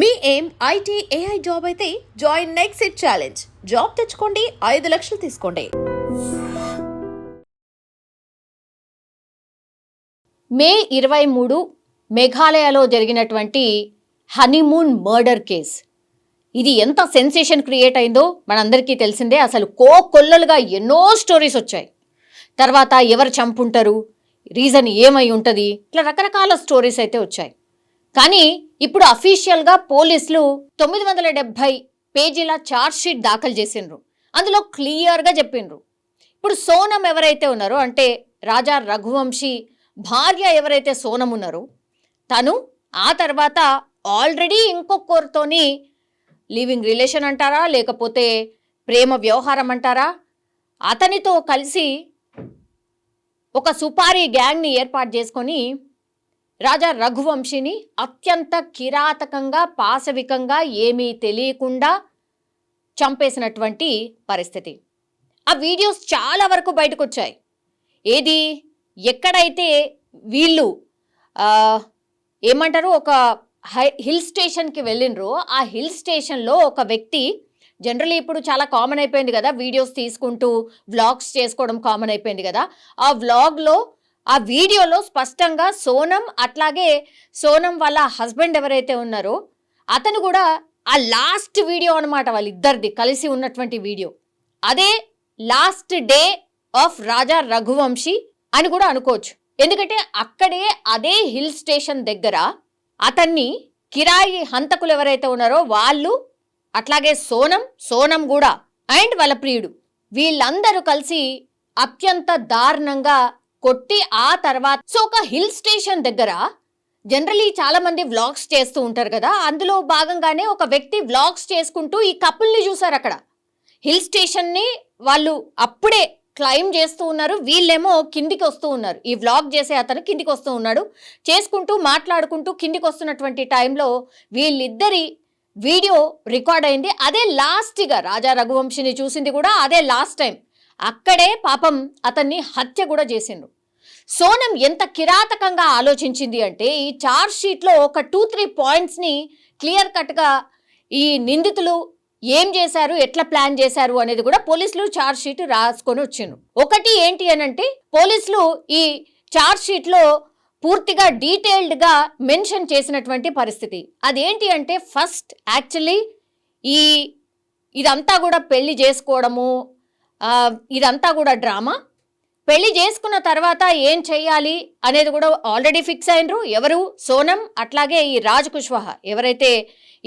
మీ ఏం IT AI job అయితే join next it challenge. Job తెచ్చుకోండి ఐదు లక్షలు తీసుకోండి. మే ఇరవై మూడు మేఘాలయలో జరిగినటువంటి హనీమూన్ మర్డర్ కేస్. ఇది ఎంత సెన్సేషన్ క్రియేట్ అయిందో మనందరికీ తెలిసిందే. అసలు కోకొల్లలుగా ఎన్నో స్టోరీస్ వచ్చాయి. తర్వాత ఎవరు చంపుంటారు? రీజన్ ఏమై ఉంటుంది? ఇట్లా రకరకాల స్టోరీస్ అయితే వచ్చాయి. కానీ ఇప్పుడు అఫీషియల్గా పోలీసులు తొమ్మిది వందల డెబ్భై పేజీల ఛార్జ్ షీట్ దాఖలు చేసిండ్రు. అందులో క్లియర్గా చెప్పిండ్రు. ఇప్పుడు సోనం ఎవరైతే ఉన్నారో అంటే రాజా రఘువంశీ భార్య ఎవరైతే సోనం ఉన్నారో తను ఆ తర్వాత ఆల్రెడీ ఇంకొకరితోని లివింగ్ రిలేషన్ అంటారా లేకపోతే ప్రేమ వ్యవహారం అంటారా అతనితో కలిసి ఒక సుపారీ గ్యాంగ్ని ఏర్పాటు చేసుకొని రాజా రఘువంశిని అత్యంత కిరాతకంగా పాశవికంగా ఏమీ తెలియకుండా చంపేసినటువంటి పరిస్థితి. ఆ వీడియోస్ చాలా వరకు బయటకు వచ్చాయి ఏది? ఎక్కడైతే వీళ్ళు ఏమంటారు ఒక హై హిల్ స్టేషన్కి వెళ్ళినరో ఆ హిల్ స్టేషన్లో ఒక వ్యక్తి జనరల్లీ ఇప్పుడు చాలా కామన్ అయిపోయింది కదా వీడియోస్ తీసుకుంటూ వ్లాగ్స్ చేసుకోవడం కామన్ అయిపోయింది కదా ఆ వ్లాగ్లో ఆ వీడియోలో స్పష్టంగా సోనం అట్లాగే సోనం వాళ్ళ హస్బెండ్ ఎవరైతే ఉన్నారో అతను కూడా ఆ లాస్ట్ వీడియో అనమాట వాళ్ళిద్దరిది కలిసి ఉన్నటువంటి వీడియో. అదే last day of Raja Raghuvanshi అని కూడా అనుకోవచ్చు. ఎందుకంటే అక్కడే అదే హిల్ స్టేషన్ దగ్గర అతన్ని కిరాయి హంతకులు ఎవరైతే ఉన్నారో వాళ్ళు అట్లాగే సోనం సోనం కూడా అండ్ వాళ్ళ ప్రియుడు వీళ్ళందరూ కలిసి అత్యంత దారుణంగా కొట్టి ఆ తర్వాత సో ఒక హిల్ స్టేషన్ దగ్గర జనరలీ చాలా మంది వ్లాగ్స్ చేస్తూ ఉంటారు కదా అందులో భాగంగానే ఒక వ్యక్తి వ్లాగ్స్ చేసుకుంటూ ఈ కపుల్ని చూసారు అక్కడ. హిల్ స్టేషన్ని వాళ్ళు అప్పుడే క్లైమ్ చేస్తూ ఉన్నారు వీళ్ళేమో కిందికి వస్తూ ఉన్నారు. ఈ వ్లాగ్ చేసే అతను కిందికి వస్తూ ఉన్నాడు. చేసుకుంటూ మాట్లాడుకుంటూ కిందికి వస్తున్నటువంటి టైంలో వీళ్ళిద్దరి వీడియో రికార్డ్ అయింది. అదే లాస్ట్గా రాజా రఘువంశిని చూసింది కూడా అదే లాస్ట్ టైం అక్కడే పాపం అతన్ని హత్య కూడా చేసిండ్రు. సోనం ఎంత కిరాతకంగా ఆలోచించింది అంటే ఈ చార్జ్ షీట్లో ఒక టూ త్రీ పాయింట్స్ని క్లియర్ కట్గా ఈ నిందితులు ఏం చేశారు ఎట్లా ప్లాన్ చేశారు అనేది కూడా పోలీసులు చార్జ్ షీట్ రాసుకొని వచ్చిండ్రు. ఒకటి ఏంటి అని అంటే పోలీసులు ఈ చార్జ్ షీట్లో పూర్తిగా డీటెయిల్డ్గా మెన్షన్ చేసినటువంటి పరిస్థితి. అదేంటి అంటే ఫస్ట్ యాక్చువల్లీ ఈ ఇదంతా కూడా పెళ్ళి చేసుకోవడము ఇదంతా కూడా డ్రామా పెళ్ళి చేసుకున్న తర్వాత ఏం చెయ్యాలి అనేది కూడా ఆల్రెడీ ఫిక్స్ అయినరు. ఎవరు? సోనం అట్లాగే ఈ రాజ్ కుష్వాహా. ఎవరైతే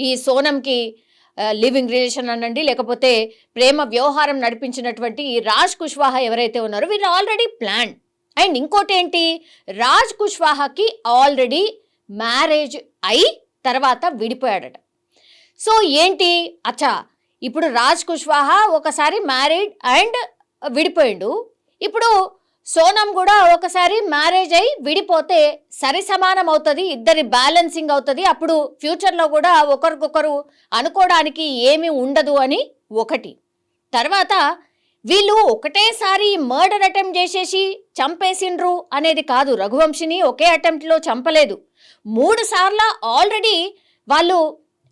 ఈ సోనంకి లివింగ్ రిలేషన్ అనండి లేకపోతే ప్రేమ వ్యవహారం నడిపించినటువంటి ఈ రాజ్ కుష్వాహా ఎవరైతే ఉన్నారో వీళ్ళు ఆల్రెడీ ప్లాన్. అండ్ ఇంకోటి ఏంటి? రాజ్ కుష్వాహాకి ఆల్రెడీ మ్యారేజ్ అయి తర్వాత విడిపోయాడట. సో ఏంటి? అచ్చా ఇప్పుడు రాజ్ కుష్వాహా ఒకసారి మ్యారీడ్ అండ్ విడిపోయిండు. ఇప్పుడు సోనం కూడా ఒకసారి మ్యారేజ్ అయి విడిపోతే సరి సమానం అవుతుంది ఇద్దరి బ్యాలెన్సింగ్ అవుతుంది. అప్పుడు ఫ్యూచర్లో కూడా ఒకరికొకరు అనుకోవడానికి ఏమీ ఉండదు అని ఒకటి. తర్వాత వీళ్ళు ఒకటేసారి మర్డర్ అటెంప్ట్ చేసేసి చంపేసిండ్రు అనేది కాదు. రఘువంశిని ఒకే అటెంప్ట్లో చంపలేదు. మూడు సార్ల ఆల్రెడీ వాళ్ళు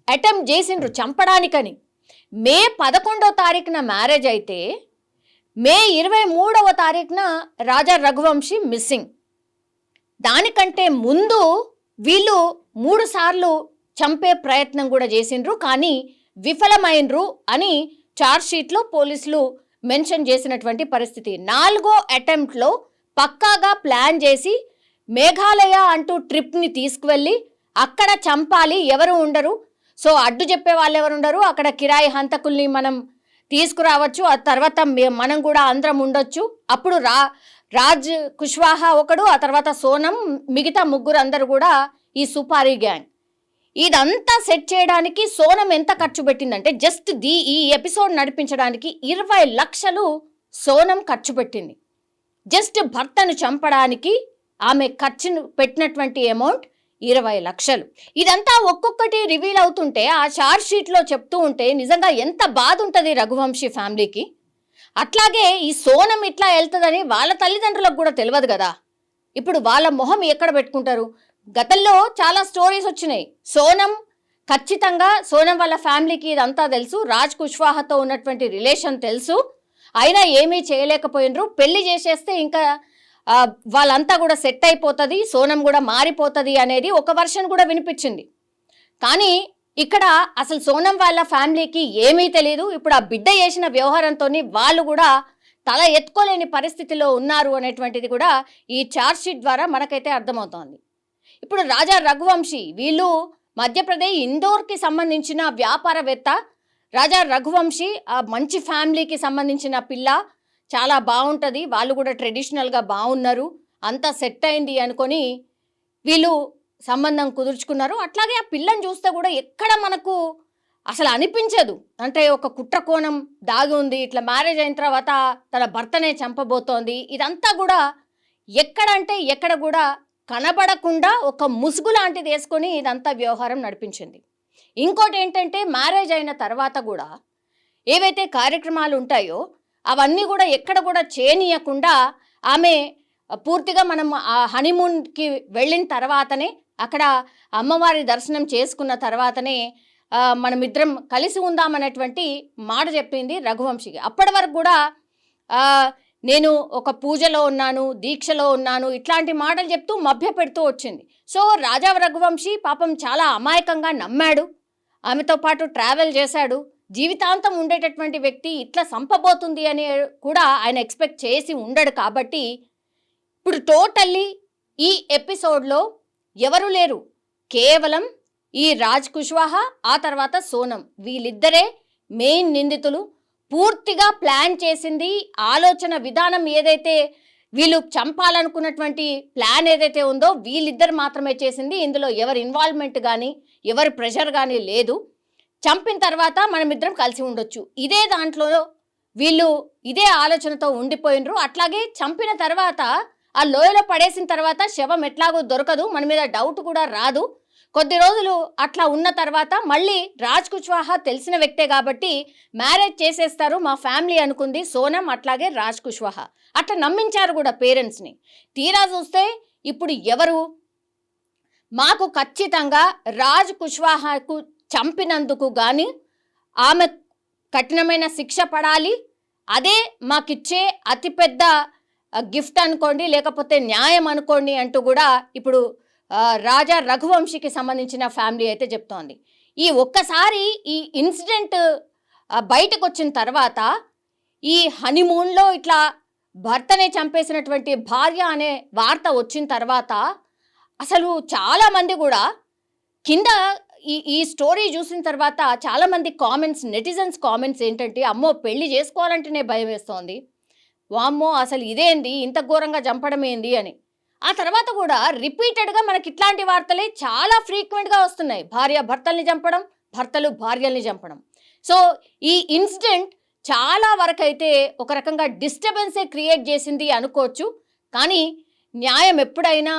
అటెంప్ట్ చేసిండ్రు చంపడానికని. మే పదకొండో తారీఖున మ్యారేజ్ అయితే మే ఇరవై మూడవ తారీఖున రాజా రఘువంశీ మిస్సింగ్. దానికంటే ముందు వీళ్ళు మూడు సార్లు చంపే ప్రయత్నం కూడా చేసిండ్రు కానీ విఫలమైనరు అని షీట్లో పోలీసులు మెన్షన్ చేసినటువంటి పరిస్థితి. నాలుగో అటెంప్ట్లో పక్కాగా ప్లాన్ చేసి మేఘాలయ అంటూ ట్రిప్ని తీసుకువెళ్ళి అక్కడ చంపాలి ఎవరు ఉండరు. సో అడ్డు చెప్పే వాళ్ళు ఎవరు ఉండరు. అక్కడ కిరాయి హంతకుల్ని మనం తీసుకురావచ్చు. ఆ తర్వాత మనం కూడా అందరం ఉండొచ్చు. అప్పుడు రా రాజ్ కుష్వాహా ఒకడు ఆ తర్వాత సోనం మిగతా ముగ్గురు అందరు కూడా ఈ సుపారీ గ్యాంగ్. ఇదంతా సెట్ చేయడానికి సోనం ఎంత ఖర్చు పెట్టిందంటే జస్ట్ ది ఈ ఎపిసోడ్ నడిపించడానికి ఇరవై లక్షలు సోనం ఖర్చు పెట్టింది. జస్ట్ భర్తను చంపడానికి ఆమె ఖర్చును పెట్టినటువంటి అమౌంట్ ఇరవై లక్షలు. ఇదంతా ఒక్కొక్కటి రివీల్ అవుతుంటే ఆ చార్జ్ షీట్లో చెప్తూ ఉంటే నిజంగా ఎంత బాధ ఉంటుంది రఘువంశీ ఫ్యామిలీకి? అట్లాగే ఈ సోనం ఇట్లా వెళ్తుందని వాళ్ళ తల్లిదండ్రులకు కూడా తెలియదు కదా. ఇప్పుడు వాళ్ళ మొహం ఎక్కడ పెట్టుకుంటారు? గతంలో చాలా స్టోరీస్ వచ్చినాయి. సోనం ఖచ్చితంగా సోనం వాళ్ళ ఫ్యామిలీకి ఇదంతా తెలుసు. రాజ్ కుష్వాహతో ఉన్నటువంటి రిలేషన్ తెలుసు. అయినా ఏమీ చేయలేకపోయినరు. పెళ్ళి చేసేస్తే ఇంకా వాళ్ళంతా కూడా సెట్ అయిపోతుంది సోనం కూడా మారిపోతుంది అనేది ఒక వర్షన్ కూడా వినిపించింది. కానీ ఇక్కడ అసలు సోనం వాళ్ళ ఫ్యామిలీకి ఏమీ తెలియదు ఇప్పుడు ఆ బిడ్డ చేసిన వ్యవహారంతో వాళ్ళు కూడా తల ఎత్తుకోలేని పరిస్థితిలో ఉన్నారు అనేటువంటిది కూడా ఈ ఛార్జ్ షీట్ ద్వారా మనకైతే అర్థమవుతోంది. ఇప్పుడు రాజా రఘువంశీ వీళ్ళు మధ్యప్రదేశ్ ఇందోర్కి సంబంధించిన వ్యాపారవేత్త. రాజా రఘువంశీ ఆ మంచి ఫ్యామిలీకి సంబంధించిన పిల్ల. చాలా బాగుంటుంది. వాళ్ళు కూడా ట్రెడిషనల్గా బాగున్నారు. అంతా సెట్ అయింది అనుకొని వీళ్ళు సంబంధం కుదుర్చుకున్నారు. అట్లాగే ఆ పిల్లని చూస్తే కూడా ఎక్కడ మనకు అసలు అనిపించదు. అంటే ఒక కుట్ర కోణం దాగి ఉంది. ఇట్లా మ్యారేజ్ అయిన తర్వాత తన భర్తనే చంపబోతోంది. ఇదంతా కూడా ఎక్కడంటే ఎక్కడ కూడా కనబడకుండా ఒక ముసుగు లాంటిది వేసుకొని ఇదంతా వ్యవహారం నడిపించింది. ఇంకోటి ఏంటంటే మ్యారేజ్ అయిన తర్వాత కూడా ఏవైతే కార్యక్రమాలు ఉంటాయో అవన్నీ కూడా ఎక్కడ కూడా చేయనీయకుండా ఆమె పూర్తిగా మనం ఆ హనీమూన్కి వెళ్ళిన తర్వాతనే అక్కడ అమ్మవారి దర్శనం చేసుకున్న తర్వాతనే మనమిద్దరం కలిసి ఉందామనేటువంటి మాట చెప్పింది రఘువంశికి అప్పటి వరకు కూడా నేను ఒక పూజలో ఉన్నాను దీక్షలో ఉన్నాను ఇట్లాంటి మాటలు చెప్తూ మభ్య పెడుతూ వచ్చింది. సో రాజా రఘువంశీ పాపం చాలా అమాయకంగా నమ్మాడు. ఆమెతో పాటు ట్రావెల్ చేశాడు. జీవితాంతం ఉండేటటువంటి వ్యక్తి ఇట్లా సంపబోతుంది అని కూడా ఆయన ఎక్స్పెక్ట్ చేసి ఉండడు కాబట్టి ఇప్పుడు టోటల్లీ ఈ ఎపిసోడ్లో ఎవరు లేరు. కేవలం ఈ రాజ్ కుష్వాహా ఆ తర్వాత సోనం. వీళ్ళిద్దరే మెయిన్ నిందితులు. పూర్తిగా ప్లాన్ చేసింది ఆలోచన విధానం ఏదైతే వీళ్ళు చంపాలనుకున్నటువంటి ప్లాన్ ఏదైతే ఉందో వీళ్ళిద్దరు మాత్రమే చేసింది. ఇందులో ఎవరి ఇన్వాల్వ్మెంట్ కానీ ఎవరి ప్రెషర్ కానీ లేదు. చంపిన తర్వాత మనమిద్దరం కలిసి ఉండొచ్చు. ఇదే దాంట్లో వీళ్ళు ఇదే ఆలోచనతో ఉండిపోయినరు. అట్లాగే చంపిన తర్వాత ఆ లోయలో పడేసిన తర్వాత శవం ఎట్లాగో దొరకదు. మన మీద డౌట్ కూడా రాదు. కొద్ది రోజులు అట్లా ఉన్న తర్వాత మళ్ళీ రాజ్ కుష్వాహా తెలిసిన వ్యక్తే కాబట్టి మ్యారేజ్ చేసేస్తారు. మా ఫ్యామిలీ అనుకుంది సోనం అట్లాగే రాజ్ కుష్వాహా. అట్లా నమ్మించారు కూడా పేరెంట్స్ని. తీరా చూస్తే ఇప్పుడు ఎవరు? మాకు ఖచ్చితంగా రాజ్ కుష్వాహాకు చంపినందుకు గాని ఆమె కఠినమైన శిక్ష పడాలి. అదే మాకిచ్చే అతిపెద్ద గిఫ్ట్ అనుకోండి లేకపోతే న్యాయం అనుకోండి అంటూ కూడా ఇప్పుడు రాజా రఘువంశీకి సంబంధించిన ఫ్యామిలీ అయితే చెప్తోంది. ఈ ఒక్కసారి ఈ ఇన్సిడెంట్ బయటకు వచ్చిన తర్వాత ఈ హనీమూన్లో ఇట్లా భర్తనే చంపేసినటువంటి భార్య అనే వార్త వచ్చిన తర్వాత అసలు చాలామంది కూడా కింద ఈ ఈ స్టోరీ చూసిన తర్వాత చాలామంది కామెంట్స్ నెటిజన్స్ కామెంట్స్ ఏంటంటే అమ్మో పెళ్ళి చేసుకోవాలంటేనే భయం వేస్తోంది. వామ్మో అసలు ఇదేంది? ఇంత ఘోరంగా చంపడం ఏంది అని. ఆ తర్వాత కూడా రిపీటెడ్గా మనకి ఇట్లాంటి వార్తలే చాలా ఫ్రీక్వెంట్గా వస్తున్నాయి. భార్య భర్తల్ని చంపడం భర్తలు భార్యల్ని చంపడం. సో ఈ ఇన్సిడెంట్ చాలా వరకైతే ఒక రకంగా డిస్టర్బెన్సే క్రియేట్ చేసింది అనుకోవచ్చు. కానీ న్యాయం ఎప్పుడైనా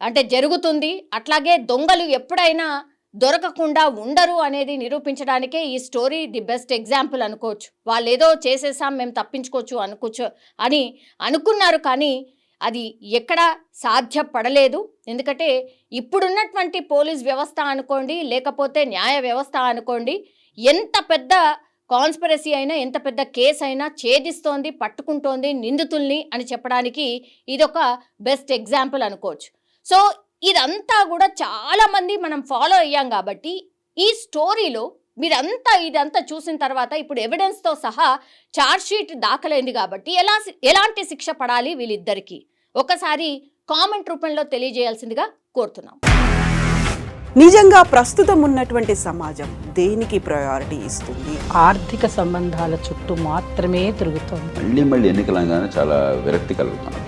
అంటే జరుగుతుంది. అట్లాగే దొంగలు ఎప్పుడైనా దొరకకుండా ఉండరు అనేది నిరూపించడానికే ఈ స్టోరీ ది బెస్ట్ ఎగ్జాంపుల్ అనుకోవచ్చు. వాళ్ళు ఏదో చేసేసాం మేము తప్పించుకోవచ్చు అనుకోవచ్చు అని అనుకున్నారు కానీ అది ఎక్కడ సాధ్యపడలేదు. ఎందుకంటే ఇప్పుడున్నటువంటి పోలీస్ వ్యవస్థ అనుకోండి లేకపోతే న్యాయ వ్యవస్థ అనుకోండి ఎంత పెద్ద కాన్స్పిరసీ అయినా ఎంత పెద్ద కేసు అయినా ఛేదిస్తోంది పట్టుకుంటోంది నిందితుల్ని అని చెప్పడానికి ఇదొక బెస్ట్ ఎగ్జాంపుల్ అనుకోవచ్చు. సో ఇదంతా కూడా చాలా మంది మనం ఫాలో అయ్యాం కాబట్టి ఈ స్టోరీలో మీరంతా ఇదంతా చూసిన తర్వాత ఇప్పుడు ఎవిడెన్స్తో సహా ఛార్జ్ షీట్ దాఖలైంది కాబట్టి ఎలా ఎలాంటి శిక్ష పడాలి వీళ్ళిద్దరికీ? ఒకసారి కామెంట్ రూపంలో తెలియజేయాల్సిందిగా కోరుతున్నాం. నిజంగా ప్రస్తుతం ఉన్నటువంటి సమాజం దేనికి ప్రయారిటీ ఇస్తుంది? ఆర్థిక సంబంధాల చుట్టూ మాత్రమే తిరుగుతోంది. మళ్ళీ మళ్ళీ ఎన్నికలంగానే చాలా విరక్తి కలుగుతాను